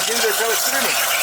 fucking, they're kind of streaming.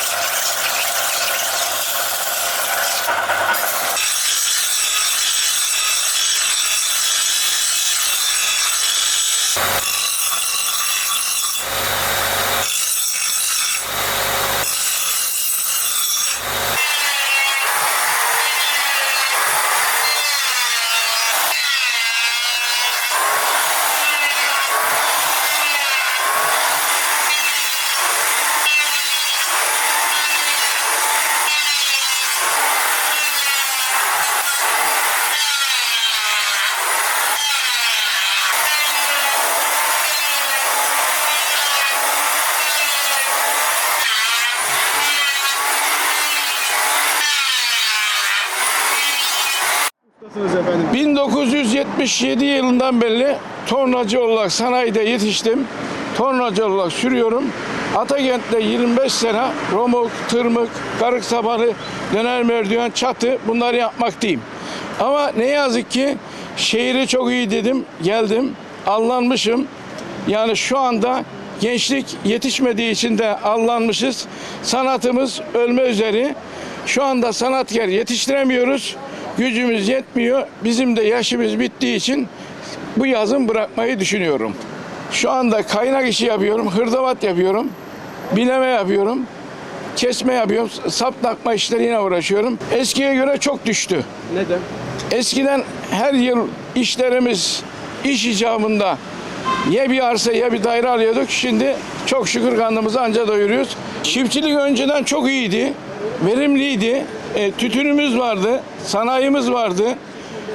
Nasılsınız efendim? 1977 yılından beri tornacı olarak sanayide yetiştim. Tornacı olarak sürüyorum. Atakent'te 25 sene romuk, tırmık, karık sabanı, döner merdiven, çatı bunları yapmaktayım. Ama ne yazık ki şehri çok iyi dedim, geldim, allanmışım. Yani şu anda gençlik yetişmediği için de allanmışız. Sanatımız ölme üzeri. Şu anda sanatkar yetiştiremiyoruz. Gücümüz yetmiyor. Bizim de yaşımız bittiği için bu yazın bırakmayı düşünüyorum. Şu anda kaynak işi yapıyorum, hırdavat yapıyorum, bileme yapıyorum, kesme yapıyorum, sap takma işleriyle uğraşıyorum. Eskiye göre çok düştü. Neden? Eskiden her yıl işlerimiz iş icabında ya bir arsa ya bir daire alıyorduk. Şimdi çok şükür karnımızı anca doyuruyoruz. Çiftçilik önceden çok iyiydi. Verimliydi. E, tütünümüz vardı. Sanayimiz vardı.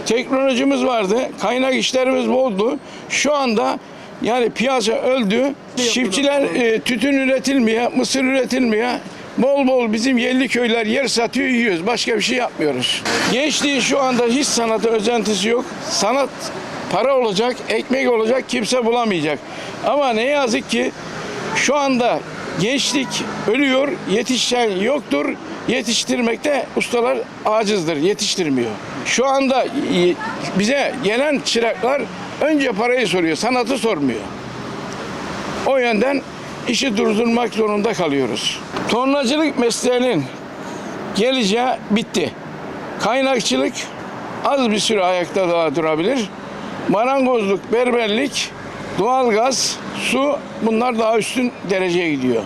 Teknolojimiz vardı. Kaynak işlerimiz boldu. Şu anda yani piyasa öldü. Çiftçiler e, tütün üretilmiyor, mısır üretilmiyor. Bol bol bizim yerli köyler yer satıyor yiyoruz. Başka bir şey yapmıyoruz. Gençliğin şu anda hiç sanata özentisi yok. Sanat para olacak, ekmek olacak kimse bulamayacak. Ama ne yazık ki şu anda gençlik ölüyor, yetişen yoktur. Yetiştirmekte ustalar acizdir, yetiştirmiyor. Şu anda bize gelen çıraklar önce parayı soruyor, sanatı sormuyor. O yönden işi durdurmak zorunda kalıyoruz. Tornacılık mesleğinin geleceği bitti. Kaynakçılık az bir süre ayakta daha durabilir. Marangozluk, berberlik, doğalgaz, su bunlar daha üstün dereceye gidiyor.